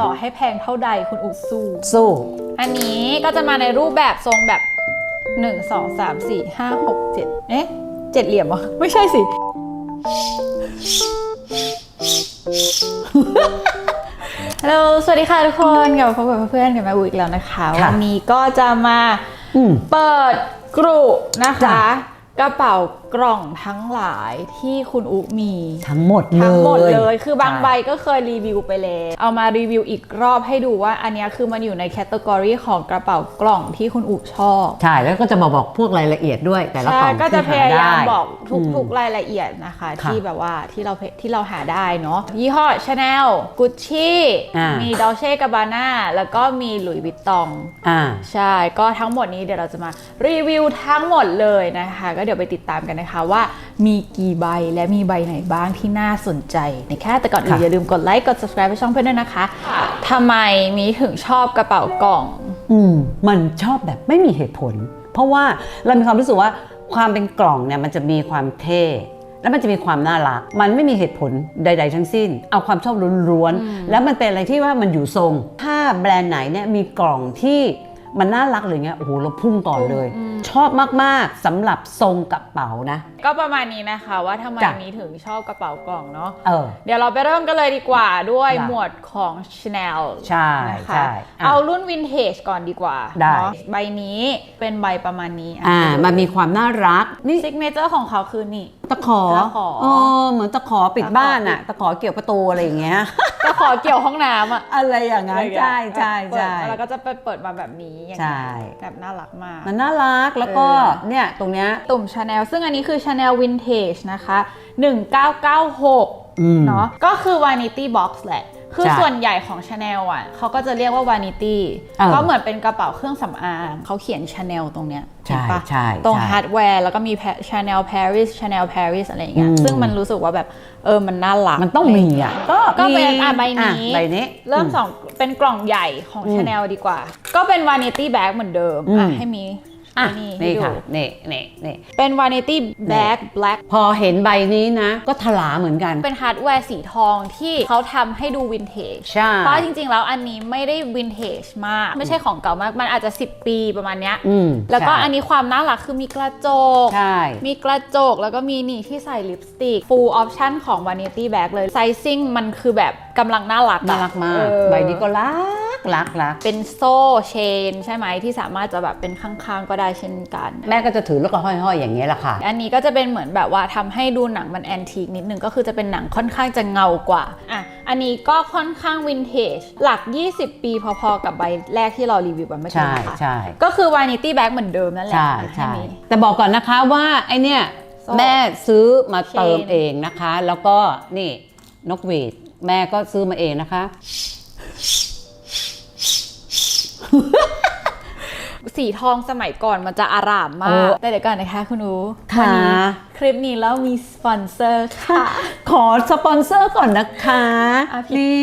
ต่อให้แพงเท่าใดคุณอุสู้ สู้ อันนี้ก็จะมาในรูปแบบทรงแบบ 1 2 3 4 5 6 7 เอ๊ะเจ็ดเหลี่ยมเหรอ ไม่ใช่สิ ฮัลโหล สวัสดีค่ะทุกคนกลับมาพบกับเพื่อนๆกับแม่อูอีกแล้วนะคะ ค่ะวันนี้ก็จะมาอืมเปิดกรุนะคะจ้ะกระเป๋ากล่องทั้งหลายที่คุณอุมีทั้งหมดเลยทั้งหมดเลยคือบางช่ใบก็เคยรีวิวไปแล้วเอามารีวิวอีกรอบให้ดูว่าอันเนี้ยคือมันอยู่ในแคตตากรีของกระเป๋ากล่องที่คุณอุชอบใช่แล้วก็จะมาบอกพวกรายละเอียดด้วยแต่ละกใช่ล่องก็จะพที่หยายามได้บอกทุกอืมทุกรายละเอียดนะคะค่ะที่แบบว่าที่เราที่เราหาได้เนาะยี่ห้อ Chanel Gucci อ่ามีมี Dolce Gabbana แล้วก็มี Louis Vuitton อ่าใช่ก็ทั้งหมดนี้เดี๋ยวเราจะมารีวิวทั้งหมดเลยนะคะ ก็เดี๋ยวไปติดตามกันนะคะว่ามีกี่ใบและมีใบไหนบ้างที่น่าสนใจนะคะแต่ก่อนอื่นค่ะอย่าลืมกดไลค์กด subscribe ให้ช่องเพื่อนด้วยนะคะทำไมมีถึงชอบกระเป๋ากล่อง อืมมันชอบแบบไม่มีเหตุผล เพราะว่าเรามีความรู้สึกว่าความเป็นกล่องเนี่ยมันจะมีความเท่แล้วมันจะมีความน่ารัก มันไม่มีเหตุผลใด ๆ ทั้งสิ้น เอาความชอบล้วนๆ แล้วมันเป็นอะไรที่ว่ามันอยู่ทรง ถ้าแบรนด์ไหนเนี่ยมีกล่องที่ มันน่ารักเลยเงี้ยโอ้โหเราพุ่งก่อนเลย ชอบมากๆสำหรับทรงกระเป๋านะ ก็ประมาณนี้นะคะว่าทำไมจ้ะ มีถึงชอบกระเป๋ากล่องเนาะเออ เดี๋ยวเราไปเริ่มกันเลยดีกว่าด้วยได้หมวดของ Chanel ใช่นะคะใช่อะ เอารุ่นวินเทจก่อนดีกว่าได้ เนาะใบนี้เป็นใบประมาณนี้อ่ามันมีความน่ารักนี่ ซิกเนเจอร์ของเขาคือนี่ ตะขอตะขอ เออเหมือนตะขอปิดตะขอบ้านอะปิดตะขอเกี่ยวประตูอะไรอย่างเงี้ยก็ขอเกี่ยวห้องน้ำอะอะไรอย่างงั้นใช่ใช่เปิดใช่มาแล้วก็จะไปเปิดมาแบบนี้อย่างใช่เงี้ยแบบน่ารักมาก มันน่ารักแล้วก็เออเนี่ยตรงเนี้ยตุ่ม Chanel ซึ่งอันนี้คือ Chanel Vintage นะคะ 1996อืมเนาะก็คือ Vanity Box แหละ คือใช่ส่วนใหญ่ของ Chanel อะเขาก็จะเรียกว่า Vanity เออก็เหมือนเป็นกระเป๋าเครื่องสำอางเขาเขียน Chanel ตรงเนี้ยใช่เห็นปะใช่ตรงใช่ฮาร์ดแวร์แล้วก็มี Pa- Chanel Paris Chanel Paris อะไรอย่างเงี้ยอืม ซึ่งมันรู้สึกว่าแบบเออมันน่ารัก มันต้องมีอะก็ก็เป็นมีอะใบนี้ อะใบนี้ เริ่มอืสองเป็นกล่องใหญ่ของอืม Chanel ดีกว่า ก็เป็น Vanity Bag เหมือนเดิมอืม อะให้มี อะให้ให้นี่ดูค่ะนี่นี่นี่เป็น Vanity Bag Black พอเห็นใบนี้นะ ก็ถลาเหมือนกัน เป็นฮาร์ดแวร์สีทองที่เขาทำให้ดูวินเทจ ใช่ เพราะจริงๆ แล้วอันนี้ไม่ได้วินเทจมาก ไม่ใช่ของเก่ามาก มันอาจจะ 10 ปีประมาณเนี้ย อืมแล้วก็ใช่อันนี้ความน่ารักคือมีกระจก ใช่ มีกระจกแล้วก็มีนี่ที่ใส่ลิปสติก full option ของ Vanity Bag เลย sizing มันคือแบบกำลังน่ารักอะน่ารักมาก เออ ใบนี้ก็รั กรักรักเป็นโซ่เชน ใช่ไหมที่สามารถจะแบบเป็นข้างๆก็ได้เช่นกัน แม่ก็จะถือแล้วก็ห้อยๆ อย่างเงี้ยแหละค่ะ อันนี้ก็จะเป็นเหมือนแบบว่าทำให้ดูหนังมันแอนทีคนิดนึงก็คือจะเป็นหนังค่อนข้างจะเงากว่าอะอันนี้ก็ค่อนข้างวินเทจหลัก 20 ปีพอๆกับใบแรกที่เรารีวิวไปเมื่อกี้ใช่นะคะใช่ก็คือ Vanity Bag เหมือนเดิมนั่นแหละใช่อะใช่มีแต่บอกก่อนนะคะว่าไอเนี่ยโซ่แม่ซื้อมาเติมเชนเองนะคะ แล้วก็นี่นกหวีดแม่ก็ซื้อมาเองนะคะ สีทองสมัยก่อนมันจะอารามมาเอกอแต่เดี๋ยวก่อนนะคะคุณอูค่ะวันี้คลิปนี้แล้วมีสปอนเซอร์ค่ะ ขอสปอนเซอร์ก่อนนะคะอะพี่นี่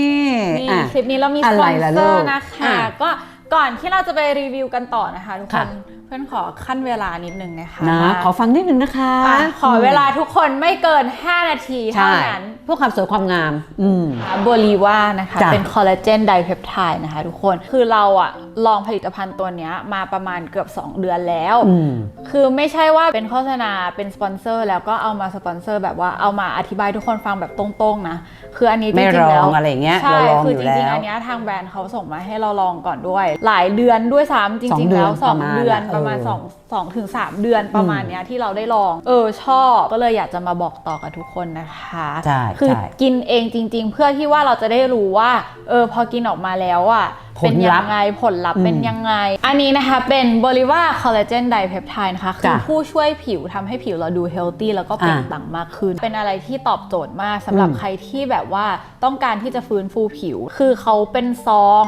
นี่อะคลิปนี้เรามีอะสปไรอนล่ะเซอลูร์กนะคะอะก็ ก่อนที่เราจะไปรีวิวกันต่อนะคะทุกคค่ะ นเพื่อนขอขั้นเวลานิดนึงนะคะนะว่าขอฟังนิดนึงนะคะอะขอเวลาทุกคนไม่เกิน 5 นาทีใช่เท่านั้นเพื่อความสวยความงาม อืมโบลีว่านะคะจ้ะเป็นคอลลาเจนไดเพปไทด์นะคะทุกคนคือเราอะลองผลิตภัณฑ์ตัวเนี้ยมาประมาณเกือบ 2 เดือนแล้ว อืม คือไม่ใช่ว่าเป็นโฆษณาเป็นสปอนเซอร์แล้วก็เอามาสปอนเซอร์แบบว่าเอามาอธิบายทุกคนฟังแบบตรงๆนะ คืออันนี้จไม่ริงๆแล้วลองอะไรอย่างเงี้ยใช่เราลองคืออยู่จริงๆแล้วอันเนี้ยทางแบรนด์เขาส่งมาให้เราลองก่อนด้วยหลายเดือนด้วยซ้ำจสองริงๆ เดือนแล้วสองประมาณเดือนอะประมาณเออ สองสองถึงสามเดือนประมาณเนี้ยที่เราได้ลอง เออชอบก็เลยอยากจะมาบอกต่อกับทุกคนนะคะ ใช่คือใช่กินเองจริง ๆ เพื่อที่ว่าเราจะได้รู้ว่า เออพอกินออกมาแล้วอะผเป็นลยัลัพธ์งไงผลลัพธ์อืมเป็นยังไง อันนี้นะคะเป็นบริว่าคอลลาเจนไดเพปไทด์นะคะคือจ้ะผู้ช่วยผิวทำให้ผิวเราดูเฮลตี้แล้วก็เปล่งอ่า ปลั่งมากขึ้น เป็นอะไรที่ตอบโจทย์มากสำหรับอืม ใครที่แบบว่าต้องการที่จะฟื้นฟูผิว คือเขาเป็นซอง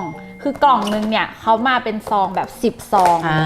คือกล่องนึงเนี่ยเขามาเป็นซองแบบ 10 ซองอ่า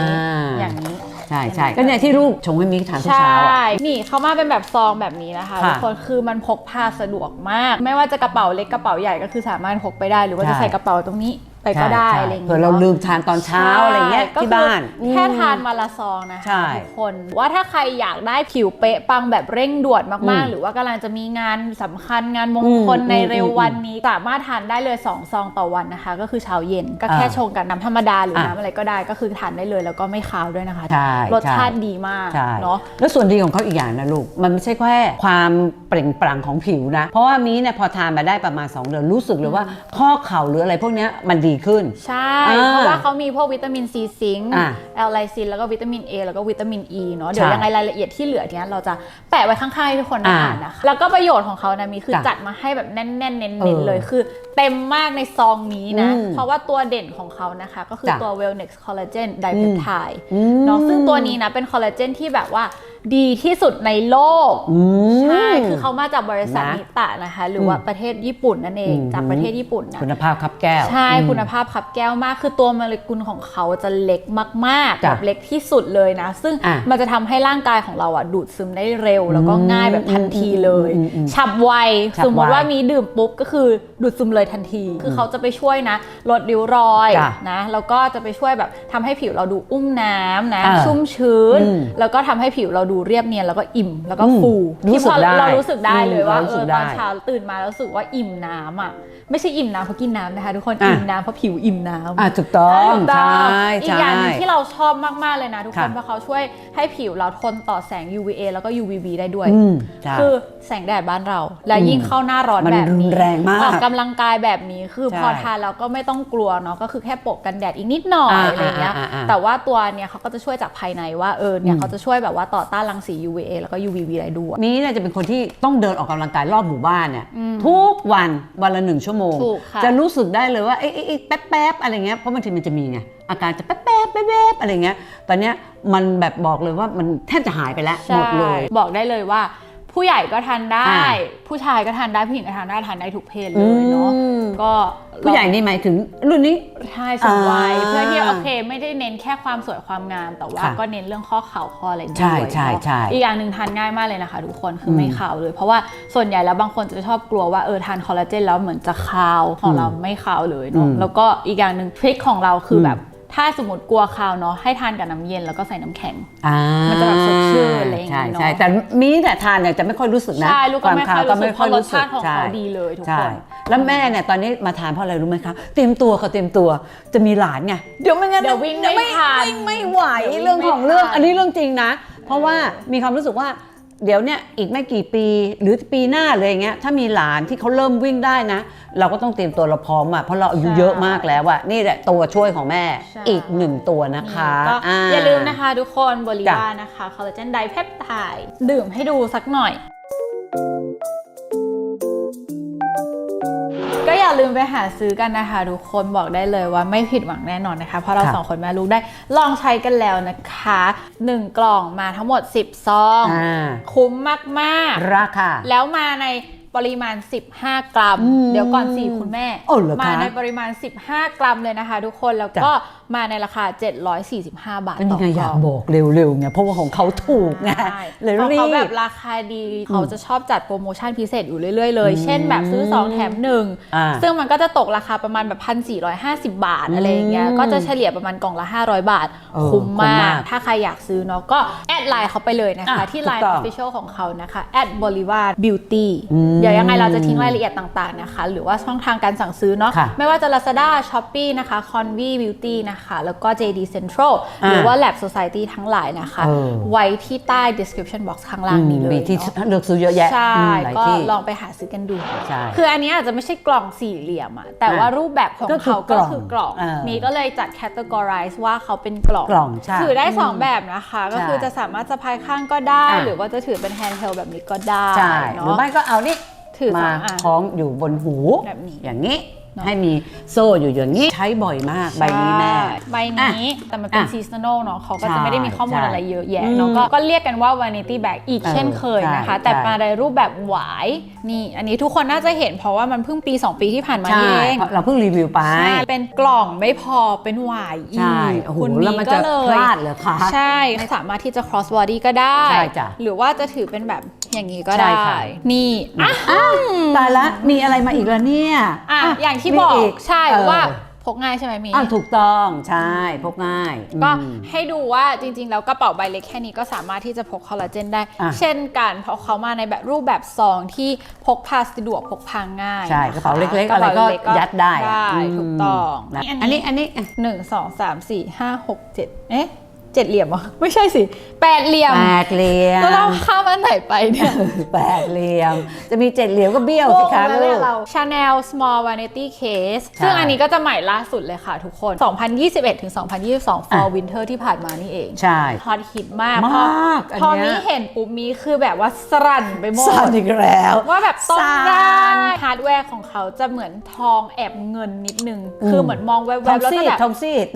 อย่างนี้ ใช่ใช่ก็เนี่ยที่ลูกชงให้มิกทานทุกใช่เช้าอะนี่เขามาเป็นแบบซองแบบนี้นะคะค่ะทุกคนคือมันพกพาสะดวกมาก ไม่ว่าจะกระเป๋าเล็กกระเป๋าใหญ่ก็คือสามารถพกไปได้ หรือว่าจะใช่ใส่กระเป๋าตรงนี้ ไปก็ได้ใช่อะไรอย่างเผื่เงี้อยเราลืมทานตอนเช้าอะไรเงี้ยก็ที่คือบ้านแค่อืมทานมาละซองนะใช่คะทุกคนว่าถ้าใครอยากได้ผิวเป๊ะปังแบบเร่งด่วนมากอืมๆหรือว่ากำลังจะมีงานสำคัญงานมงคลอืมในเร็วอืมวันนี้ สามารถทานได้เลย 2 ซองต่อวันนะคะ ก็คือเช้าเย็นก็แค่อ่าชงกับน้ำธรรมดาหรืออะน้ำอะไรก็ได้ก็คือทานได้เลยแล้วก็ไม่คาวด้วยนะคะใช่รสชาติใช่ดีมากใช่เนาะ แล้วส่วนดีของเขาอีกอย่างนะลูก มันไม่ใช่แค่ความเปล่งปลั่งของผิวนะ เพราะว่ามีเนี่ยพอทานมาได้ประมาณ 2 เดือนรู้สึกเลยว่าข้อเข่าหรืออะไรพวกเนี้ยมันดีขึ้น ใช่ อ่าเพราะว่าเขามีพวกวิตามินซีซิงค์อ่าแอลไลซินแล้วก็วิตามิน A แล้วก็วิตามิน E เนาะเดี๋ยวใช่ยังไงรายละเอียดที่เหลือเนี้ยเราจะแปะไว้ข้างๆให้ทุกคนได้อ่าอ่านนะคะแล้วก็ประโยชน์ของเขานะมีคือจ้ะจัดมาให้แบบแน่นๆเน้เอนอๆเลยคือ เต็มมากในซองนี้นะ อืมเพราะว่าตัวเด่นของเขานะคะ ก็คือจ้ะตัว Wellness Collagen Dipeptide อืม เนาะซึ่งตัวนี้นะเป็นคอลลาเจนที่แบบว่า ดีที่สุดในโลกอืมใช่คือเขามาจากบริษัทนะนิตะนะคะ หรือว่าประเทศญี่ปุ่นนั่นเองอืม จากประเทศญี่ปุ่นนะคุณภาพครับแก้ว ใช่อืมคุณภาพขับแก้วมาก คือตัวโมเลกุลของเขาจะเล็กมากๆจ้ะแบบเล็กที่สุดเลยนะ ซึ่งอะมันจะทำให้ร่างกายของเราอะดูดซึมได้เร็ว แล้วก็อืมง่ายแบบทันทีเลยอืมอืมอืมฉับไวฉับไวสมมติว่ามีดื่มปุ๊บก็คือดูดซึมเลยทันที คือเขาจะไปช่วยนะลดริ้วรอยจ้ะนะแล้วก็จะไปช่วยแบบทำให้ผิวเราดูอุ้มน้ำนะอ่าชุ่มชื้น อืม แล้วก็ทำให้ผิวเราดูเรียบเนียนแล้วก็อิ่มแล้วก็อืมฟูรู้ที่สึพกอได้เรารู้สึกได้เลยอืมว่าเรารู้เอสึอกตได้อนเช้าตื่นมาแล้วรู้สึกว่าอิ่มน้ำอะไม่ใช่อิ่มน้ำเพราะกินน้ำนะคะ ทุกคนอะอิ่มน้ำเพราะผิวอิ่มน้ำอะถูกต้องถูกต้องใช่อีกใช่อย่างหนึงที่เราชอบมาก ๆ เลยนะ ทุกคนค่ะเพราะเขาช่วยให้ผิวเราทนต่อแสง UVA แล้วก็ UVB ได้ด้วยอืมใช่คือแสงแดดบ้านเรา และยิ่งเข้าหน้าร้อนมันแบบนี้รุนแรงมากออกกำลังกายแบบนี้คือใช่พอทานเราก็ไม่ต้องกลัวเนาะก็คือแค่ปกกันแดดอีกนิดหน่อยอ่าอะไรเงี้ยอ่าอ่าอ่าแต่ว่าตัวเนี้ยเขาก็จะช่วยจากภายในว่าเออเนี่ยอืมเขาจะช่วยแบบว่าต่อต้านรังสี UVA แล้วก็ UVB ได้ด้วย มีเนี่ยจะเป็นคนที่ต้องเดินออกกำลังกายรอบหมู่บ้านเนี่ยอืมทุกวันวันละหนึ่งชั่วโมง ถูกค่ะ จะรู้สึกได้เลยว่าเอ๊ะเอ๊ะเอ๊ะแป๊บแป๊บอะไรเงี้ยเพราะบางทีมันจะมีไงอาการจะแป๊บแป๊บแป๊บแป๊บอะไรเงี้ยตอนเนี้ยมันแบบบอกเลยว่ามันแทบจะหายไปแล้วหมดเลย ใช่บอกได้เลยว่า ผู้ใหญ่ก็ทานได้อ่าผู้ชายก็ทานได้ผู้หญิงก็ทานได้ทานได้ทุกเพศเลยเนาะอืมก็ผู้ใหญ่นี่หมายถึงรุ่นนี้ใช่สูงวัยอ่าเพื่อที่โอเค ไม่ได้เน้นแค่ความสวยความงาม แต่ว่าค่ะก็เน้นเรื่องข้อเข่าข้ออะไรด้วยใช่ใช่เนาะใช่อีกอย่างหนึ่งทานง่ายมากเลยนะคะ ทุกคนคืออมไม่ขาวเลย เพราะว่าส่วนใหญ่แล้วบางคนจะชอบกลัวว่าเออทานคอลลาเจนแล้วเหมือนจะคาวของเราไม่คาวเลยเนาะอืมแล้วก็อีกอย่างหนึ่งทริคของเราคืออมแบบ ถ้าสมมติกลัวคาวเนาะให้ทานกับน้ำเย็นแล้วก็ใส่น้ำแข็ง อ่ามันจะแบบสดชื่นอะไรอย่างงี้ใช่เนอะ ใช่แต่มีแต่ทานเนี่ยจะไม่ค่อยรู้สึกนะใช่ลูกก็ไม่วาค่อยก็รู้สึกเพราะรสชาติของเขาใช่ดีเลยทุกใช่คน แล้วแม่เนี่ยตอนนี้มาทานเพราะอะไรรู้ไหมคะเตรียมตัวค่ะเตรียมตัวจะมีหลานไงเดี๋ยวไม่งั้นเดี๋ยววิ่งไม่ไม่ทันวิ่งไม่ไหวเดี๋ยววิ่งเรื่องของไม่ทันเรื่องอันนี้เรื่องจริงนะ เพราะว่ามีความรู้สึกว่า เดี๋ยวเนี่ยอีกไม่กี่ปีหรือปีหน้าเลยอย่างเงี้ยถ้ามีหลานที่เขาเริ่มวิ่งได้นะ เราก็ต้องเตรียมตัวเราพร้อมอะเพราะเราอายุเยอะมากแล้วอะนี่แหละตัวช่วยของแม่ใช่ อีกหนึ่งตัวนะคะก็อ่าอย่าลืมนะคะทุกคนบริจ้ะวานะคะคอลลาเจนไดเพปไทด์ดื่มให้ดูสักหน่อย ก็อย่าลืมไปหาซื้อกันนะคะ ทุกคนบอกได้เลยว่าไม่ผิดหวังแน่นอนนะคะ เพราะเราครับ สองคนแม่ลูกได้ลองใช้กันแล้วนะคะ 1 กล่องมาทั้งหมด 10 ซอง อ่าคุ้มมากราคา ๆ แล้วมาในปริมาณ 15 กรัม อืมเดี๋ยวก่อนสี่คุณแม่โอ้เหรอคะมาในปริมาณ 15 กรัมเลยนะคะ ทุกคนแล้วก็ มาในราคา 745 บาทก็ต่นี่อไงกอล่ยาอกงบอกเร็วๆไงเพราะว่าของเขาถูกไงใช่เลยของรีเขาแบบบราคาดีเขาจะชอบจัดโปรโมชั่นพิเศษอยู่เรื่อยๆเลย เช่นแบบซื้อ 2 แถมอ่า1ซึ่งมันก็จะตกราคาประมาณแบบ 1,450 บาทอะไรอย่างเงี้ยอืมก็จะเฉลี่ยประมาณกล่องละ 500 บาทเออคุ้มคุ้มมามากกถ้าใครอยากซื้อเนาะก็แอดไลน์เขาไปเลยนะคะอะที่ถูก Line ต้อง Official ของเขานะคะแอด Bolivar Beauty อืมเดี๋ยวยังไงเราจะทิ้งรายละเอียดต่างๆนะคะ หรือว่าช่องทางการสั่งซื้อเนาะค่ะไม่ว่าจะ Lazada Shopee นะคะ Convi Beauty นะคะแล้วก็ JD Central อ่าหรือว่า Lab Society ทั้งหลายนะคะเออไว้ที่ใต้ description box ข้างล่างนี้เลยมีที่เนาะเลือกซื้อเยอะแยะ ใช่อืมหลายก็ที่ลองไปหาซื้อกันดูใช่คืออันนี้อาจจะไม่ใช่กล่องสี่เหลี่ยมอะแต่อะว่ารูปแบบของก็คือเขาก็กล่องคือกล่องเออมีก็เลยจัด categorize ว่าเขาเป็นกล่องกล่องใช่ถือได้อืม2แบบนะคะ ก็คือใช่จะสามารถสะพายข้างก็ได้อะหรือว่าจะถือเป็น handheld แบบนี้ก็ได้ใช่หเนาะรือไม่ก็เอานี่ถือสมาองอันคล้องอยู่บนหูแบบนี้อย่างนี้เนอะ ให้มีโซ่อยู่อย่างนี้ ใช้บ่อยมากใบนี้แม่ใช่ใบนี้แต่มันเป็นอะซีซันอลเนาะเขาก็ใช่จะไม่ได้มีข้อมูลใช่อะไรเยอะแยะอืมเนาะก็ก็เรียกกันว่า vanity bag อีกเออเช่นเคยนะคะใช่แต่ใช่มาในรูปแบบหวายนี่อันนี้ทุกคนน่าจะเห็นเพราะว่ามันเพิ่งปี 2 ปีที่ผ่านมาใช่นี่เองเพราะเราเพิ่งรีวิวไปใช่เป็นกล่องไม่พอเป็นหวายอีใช่กโอ้โหคุณแล้วมีมันก็จะเลพยลาดเหรอคะใช่สามารถที่จะ cross body ก็ได้ใช่จ้ะหรือว่าจะถือเป็นแบบ อย่างนี้ก็ใช่ได้ค่ะ นี่อะตายละมีอะไรมาอีกแล้วเนี่ยอะะอย่างที่มีบอกอีใช่เออว่าพกง่ายใช่ไหมมีอ่าถูกต้องใช่พกง่ายก็อืม ให้ดูว่าจริง ๆ แล้วกระเป๋าใบเล็กแค่นี้ก็สามารถที่จะพกคอลลาเจนได้ อะ เช่นกันเพราะเขามาในแบบรูปแบบซองที่พกพาสะดวกพกพาง่ายใช่นคกระเป๋าเล็กๆ อะไรก็เป๋าเล็ยัดได้ได้อืมถูกต้องนะอันนี้อันนี้อะหนึ่งสองสามสี่ห้าหกเจ็ดเอ๊ะ เจ็ดเหลี่ยมเหรอไม่ใช่สิแปดเหลี่ยมแปดเหลี่ยมแล้วเราข้ามอันไหนไปเนี่ยแปดเหลี่ยม จะมีเจ็ดเหลี่ยมก็เบี้ยวสิคะโอ้ลูโหกเรา Chanel Small Vanity Case ใช่ซึ่งอันนี้ก็จะใหม่ล่าสุดเลยค่ะทุกคน 2021 ถึง 2022 Fall Winter ที่ผ่านมานี่เอง ใช่ฮอตฮิตมากมากพออันเนี้ยพอมีเห็นปุ๊บมีคือแบบว่าสรั่นไปหมดสั่นอีกแล้ว ว่าแบบต้องสั่นได้ฮาร์ดแวร์ของเขาจะเหมือนทองแอบเงินนิดนึง คือเหมือนมองแวบทองๆแล้วซีก็ดแบบทองซีด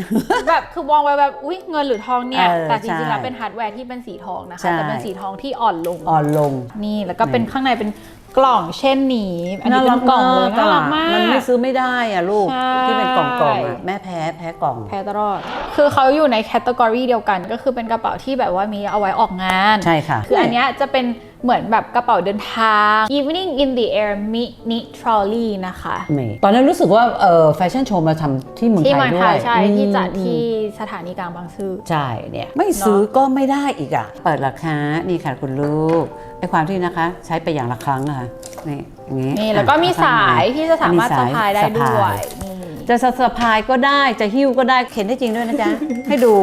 แบบคือมองแวบๆอุ้ยเงินหรือทองเนี่ยเออแต่จริงๆใช่แล้วเป็นฮาร์ดแวร์ที่เป็นสีทองนะคะ ใช่ แต่เป็นสีทองที่อ่อนลง อ่อนลง นี่แล้วก็เป็นนี่ข้างในเป็นกล่องเช่นนี้ อันนี้เป็นกล่องเลยน่ารักมาก มันไม่ซื้อไม่ได้อะลูก ใช่ ที่เป็นกล่องกล่องๆอะแม่แพ้แพ้กล่อง แพ้ตลอด คือเขาอยู่ในแคตตากรีเดียวกัน ก็คือเป็นกระเป๋าที่แบบว่ามีเอาไว้ออกงาน ใช่ค่ะ คืออันเนี้ยจะเป็น เหมือนแบบกระเป๋าเดินทาง Evening in the Air Mini Trolley นะคะ นี่ตอนนั้นรู้สึกว่าเออแฟชั่นโชว์มาทำที่เมืองที่ไทเมืยองด้ไทวยยใช่อืมที่จัดอืมที่สถานีกลางบางซื่อ ใช่เนี่ยไม่ซื้อก็ไม่ได้อีกอะ เปิดราคานี่ค่ะคุณลูกไอ้ความที่นะคะ ใช้ไปอย่างละครั้งนะคะนี่อย่างนี้นี่แล้วก็มีอะสายที่จะสามารถอัสะนนี้พายได้สะด้พวยนี่ จะสะพายก็ได้จะหิ้วก็ได้เข็นได้จริงด้วยนะจ๊ะ ให้ดู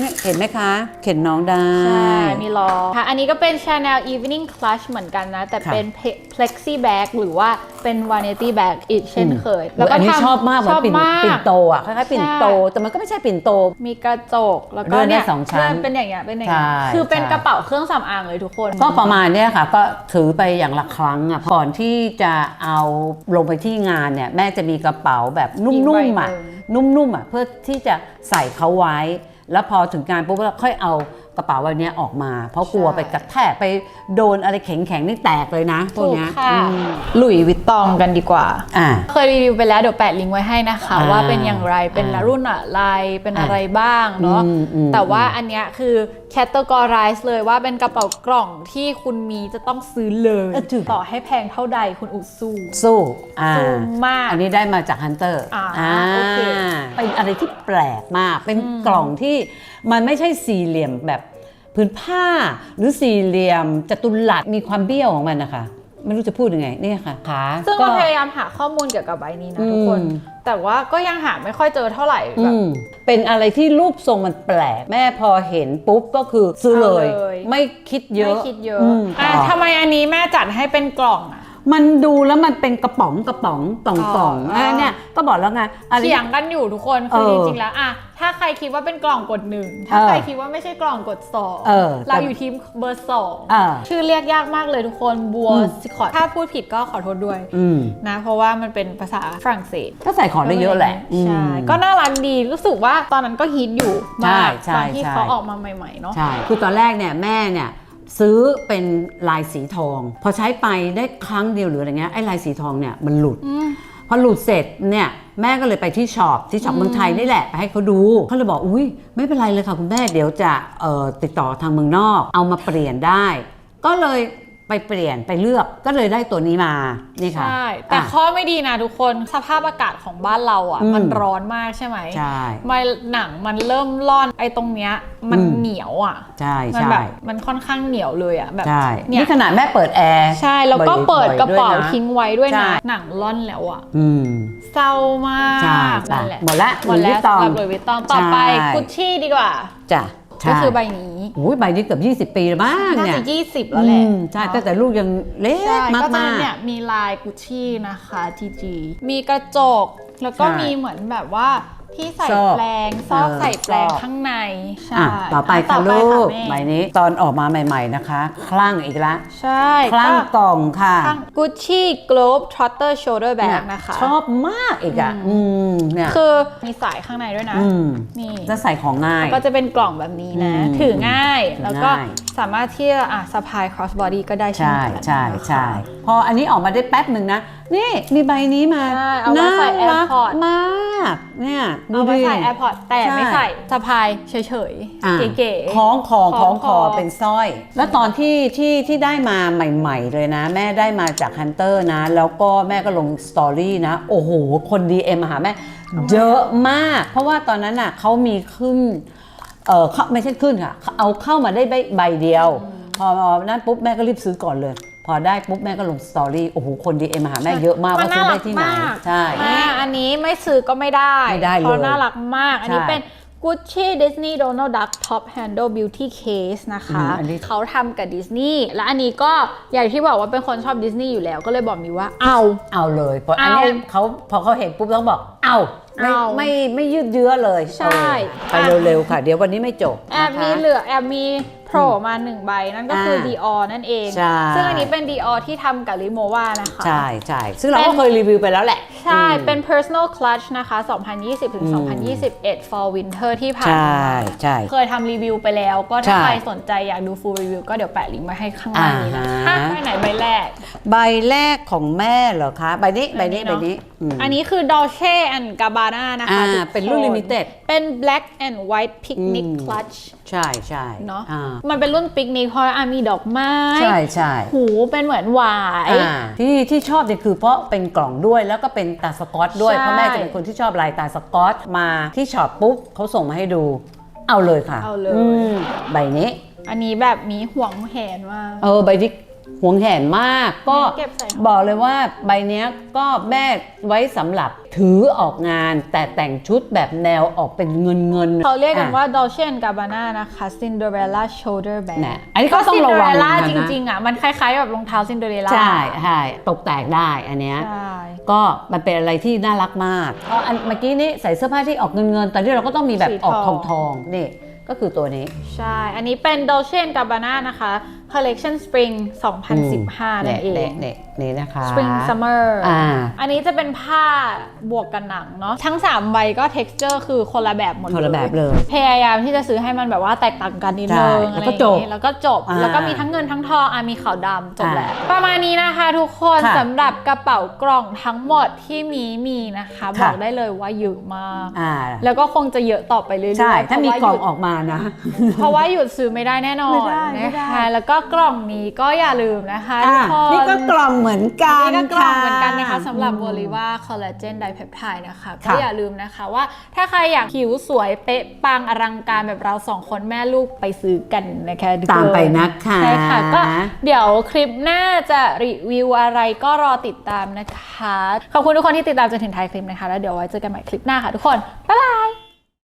นี่เห็นไหมคะ เข็นน้องได้ ใช่ มีล้อค่ะอันนี้ก็เป็น Chanel Evening Clutch เหมือนกันนะ แต่ค่ะเป็น Pe- Plexi Bag หรือว่าเป็น Vanity Bag อีกเช่นเคย แล้วอันนี้ทำชอบมากเหมืชอนอบปิ่นมากปิ่นโตอะคล้ายๆปิ่นโต แต่มันก็ไม่ใช่ปิ่นโต มีกระจกแล้วก็เลื่อนได้เนี่ยสองชั้นเลื่อนเป็นอย่างเงี้ยเป็นอย่างเงี้ยใช่คือเป็นใช่กระเป๋าเครื่องสำอางเลยทุกคน ก็ประมาณเนี้ยค่ะ ก็ถือไปอย่างละครั้งอะก่อนที่จะเอาลงไปที่งานเนี่ยแม่จะมีกระเป๋าแบบนุ่มๆอะอีกใบหนึ่งนุ่มๆอะเพื่อที่จะใส่เขาไว้ แล้วพอถึงงานปุ๊บเราค่อยเอา กระเป๋าใบเนี้ยออกมา เพราะกลัวไปกระแทกไปโดนอะไรแข็งๆนี่แตกเลยนะพวกถูกเนี้ยค่ะอืมหลุยวิตตองกันดีกว่าอ่าเคยรีวิวไปแล้วเดี๋ยวแปะลิงก์ไว้ให้นะคะอ่าว่าเป็นอย่างไรเป็นอ่ารุ่นอะไรเป็นอ่าอะไรบ้างเนาะอืมอืมแต่ว่าอันเนี้ยคือ categorize เลยว่าเป็นกระเป๋ากล่องที่คุณมีจะต้องซื้อเลยเออถูกต่อให้แพงเท่าใดคุณอุดสู้สู้อ่าสู้มาก อันนี้ได้มาจากฮันเตอร์อ่าโอเคเป็นอะไรที่แปลกมากเป็นกล่องที่ มันไม่ใช่สี่เหลี่ยมแบบพื้นผ้าหรือสี่เหลี่ยมจัตุรัสมีความเบี้ยวของมันนะคะไม่รู้จะพูดยังไงเนี่ยค่ะขาซึ่งก็พยายามหาข้อมูลเกี่ยวกับใบนี้นะทุกคน อืม แต่ว่าก็ยังหาไม่ค่อยเจอเท่าไหร่แบอืบ มเป็นอะไรที่รูปทรงมันแปลก แม่พอเห็นปุ๊บก็คือซื้อเลย เอาเลย ไม่คิดเยอะไม่คิดเยอะม อะต่อทำไมอันนี้แม่จัดให้เป็นกล่องอะ มันดูแล้วมันเป็นกระป๋องกระป๋องกล่องกล่องอ๋ออะเนี่ยก็บอกแล้วไงอะไร เถียงกันอยู่ทุกคนคือเออจริงๆแล้วอะถ้าใครคิดว่าเป็นกล่องกดหนึ่งถ้าเออใครคิดว่าไม่ใช่กล่องกดสองเออเราแต่อยู่ทีมเบอร์สองอ่าชื่อเรียกยากมากเลยทุกคนบัวอืมสิคอตถ้าพูดผิดก็ขอโทษด้วยอืมนะ เพราะว่ามันเป็นภาษาฝรั่งเศสก็ใส่ของได้เยอะแหละใช่อืม ก็น่ารักดีรู้สึกว่าตอนนั้นก็ฮิตอยู่มากใช่ตอนที่ใช่ เขาออกมาใหม่ๆเนาะ ใช่ คือตอนแรกเนี่ยแม่เนี่ย ซื้อเป็นลายสีทอง พอใช้ไปได้ครั้งเดียวหรืออะไรเงี้ยไอ้ลายสีทองเนี่ยมันหลุด พอหลุดเสร็จเนี่ยแม่ก็เลยไปที่ช็อปที่ช็อปเมืองไทยนี่แหละไปให้เขาดูเขาเลยบอกอุ้ยไม่เป็นไรเลยค่ะคุณแม่เดี๋ยวจะเอ่อติดต่อทางเมืองนอก เอามาเปลี่ยนได้ ก็เลย ไปเปลี่ยนไปเลือกก็เลยได้ตัวนี้มานี่ค่ะใช่แต่อะข้อไม่ดีนะทุกคนสภาพอากาศของบ้านเราอะอืมมันร้อนมากใช่ไหมใช่มันหนังมันเริ่มร่อนไอ้ตรงเนี้ยมันอืมเหนียวอะใช่มันใช่แบบมันค่อนข้างเหนียวเลยอะแบบใช่เนี่ยนี่ขนาดแม่เปิดแอร์ใช่แล้วก็บ่อยๆเปิดกระเป๋าด้วยนะทิ้งไว้ด้วยใช่นะหนังร่อนแล้วอะอืมเศร้ามากใช่นั่นแหละหมดละหมดแล้ว Louis Vuitton สำหรับหลุยส์วิตตองต่อไปใช่กุชชี่ดีกว่าจ้ะ ก็ใช่คือใบนี้โอ้ยใบนี้เกือบ20 ปีแล้วบ้างน่าเนี่ยจะยี่สิบแล้วแหละอืมใช่ตั้งแต่ลูกยังเล็ใช่กมากก็จะมาเป็นกเนี่ยมีลายกุชชี่นะคะจีจีมีกระจกแล้วก็ใช่ มีเหมือนแบบว่า ที่ใส่ซอกแปลงซอกเออใส่แปลงซอก ข้างในใช่อะต่อไปค่ะต่อลูกแม่ใบนี้ตอนออกมาใหม่ ๆนะคะ คลั่งอีกละใช่คลั่งกล่องค่ะกุชชี่กลบทรอตเตอร์โชเดอร์แบ็กนะคะ ชอบมากอีกอะ อืมเนี่ยคือมีสายข้างในด้วยนะ อืมนี่จะใส่ของง่าย ก็จะเป็นกล่องแบบนี้นะ อืมถือง่ายถือแล้วก็ง่ายสามารถที่จะอะสะพาย cross body ก็ได้เช่นใช่กันใช่นะคะ ใช่พออันนี้ออกมาได้แป๊บหนึ่งนะนี่มีใบนี้มาใช่เอาไว้ใส่น่ารัก AirPods มากเนี่ยดูเอาไปดิใส่ AirPods แต่ใช่ไม่ใส่สะพายเฉยอะๆ เก๋ๆ คล้องคอคคล้ล้อองงคคออเป็นสร้อย แล้วตอนที่ที่ที่ได้มาใหม่ ๆ เลยนะ แม่ได้มาจากฮันเตอร์นะ แล้วก็แม่ก็ลงสตอรี่นะ โอ้โห คนดีเอ็มมาหาแม่ เยอะมาก เพราะว่าตอนนั้นน่ะเขามีขึ้น เออเขาไม่ใช่ขึ้นค่ะ เอาเข้ามาได้ใบใบเดียว พอนั้นปุ๊บแม่ก็รีบซื้อก่อนเลย พอได้ปุ๊บแม่ก็ลงสตอรี่โอ้โหคนดีเอ็มมาหาแม่เยอะมากมัว่านซื้น่าอรัได้กที่ไหนมากใช่แม่อันนี้ไม่ซื้อก็ไม่ได้ไม่ได้เลยเพราะน่ารักมาก อันนี้ใช่เป็น Gucci Disney Donald Duck Top Handle Beauty Case นะคะอืมอันนี้เขาทำกับดิสนีย์และอันนี้ก็อย่างที่บอกว่าเป็นคนชอบดิสนีย์อยู่แล้วก็เลยบอกมิวว่าเอาเอาเลยเพราะอันเนี้ยเอาเขาพอเขาเห็นปุ๊บต้องบอกเอาไม่เอาไม่ไม่ยืดเยื้อเลย ใช่เออไปเร็วๆค่ะ เดี๋ยววันนี้ไม่จบแอบนะคะมีเหลือแอบมีโผล่มาหนึ่งใบนั่นก็คืออ่า Dior นั่นเอง ใช่ ซึ่งอันนี้เป็น Dior ที่ทำกับ Rimowa นะคะ ใช่ใช่ซึ่งเราเป็ก็นเคยรีวิวไปแล้วแหละ ใช่อืมเป็น personal clutch นะคะ 2020 ถึงอืม2021 fall winter ที่ผ่านใช่มา ใช่ เคยทำรีวิวไปแล้ว ก็ใช่ถ้าใครสนใจอยากดู full review ก็เดี๋ยวแปะลิงก์ไว้ให้ข้างล่างนี้นะอ่าอะฮะไปไหนใบแรก ใบแรกของแม่เหรอคะ ใบนี้ ใบนี้อัใบนนี้นี้เนอะอืมอันนี้คือ Dolce and Gabbana นะคะอ่าทุกคเป็นรุ่น limited เป็น black and white picnic อืม clutch ใช่ใช่เนาะอ่ามันเป็นรุ่นปิกนิกเพราะอะมีดอกไม้ ใช่ใช่หูเป็นเหมือนหวายอ่าที่ที่ชอบเนี่ยคือเพราะเป็นกล่องด้วยแล้วก็เป็นตาสกอตด้วย ใช่ เพราะแม่จะเป็นคนที่ชอบลายตาสกอตมาที่ช็อปปุ๊บเขาส่งมาให้ดู เอาเลยค่ะเอาเลย มใบนี้ อันนี้แบบมีห่วงแหนมาก เออใบนี้ห วงแหนมาก ก็เก็บใส่ห้องบอกเลยว่าใบเนี้ยก็แม่ไว้สำหรับถือออกงาน แต่แต่งชุดแบบแนวออกเป็นเงินเงินๆเขาเรียกกันอะว่า Dolce and Gabbana นะคะ Cinderella shoulder bag น่ะอันนี้ก็ต้องระวัง Cinderella เหมือนจกันนะริงๆอะมันคล้ายๆแบบรองเท้า Cinderella ใช่ใช่ตกแตกได้อันเนี้ย ใช่ ก็มันเป็นอะไรที่น่ารักมากก็อันเมื่อกี้นี้ใส่เสื้อผ้าที่ออกเงินเงินๆแต่ที่เราก็ต้องมีแบบสีออกททออง งทองๆนี่ก็คือตัวนี้ ใช่ อันนี้เป็น Dolce and Gabbana นะคะ Collection Spring 2015นั่นเองเยๆๆนี่นะคะ Spring Summer อ่าอันนี้จะเป็นผ้าบวกกันหนังเนาะทั้ง 3 ใบก็ texture คือคนละแบบหมดเลยคนละแบบเลย พยายามที่จะซื้อให้มันแบบว่าแตกต่างกันนิดนึงใช่อะไรแล้วก็อย่างงี้จบแล้วก็จบอ่าแล้วก็มีทั้งเงินทั้งทองอะมีขาวดำจบอ่าแล้ว ประมาณนี้นะคะทุกคนค่ะสำหรับกระเป๋ากล่องทั้งหมดที่มีมีนะคะบค่ะอกได้เลยว่าเยอะมากอ่าแล้วก็คงจะเยอะต่อไปเรื่อยๆใช่ถ้ามีเพระว่กล่องหยุดออกมานะ เพราะว่าหยุดซื้อไม่ได้แน่นอนไม่ได้ไม่นะได้คะแล้วก็กล่องนี้ก็อย่าลืมนะคะทุอะกคน นี่ก็กล่องเหมือนกันนี่ก็กล่องเหมือนกันนะคะสำหรับอืมโบลิว่าคอลลาเจนไดเพปไทด์นะคะ ก็ค่ะอย่าลืมนะคะว่าถ้าใครอยากผิวสวยเป๊ะปังอลังการแบบเราสองคนแม่ลูกไปซื้อกันนะคะทุกคนตามไปนะคะใช่ค่ะก็เดี๋ยวคลิปหน้าจะรีวิวอะไรก็รอติดตามนะคะ ขอบคุณทุกคนที่ติดตามจนถึงท้ายคลิปนะคะ แล้วเดี๋ยวไว้เจอกันใหม่คลิปหน้าค่ะทุกคนบ๊ายบาย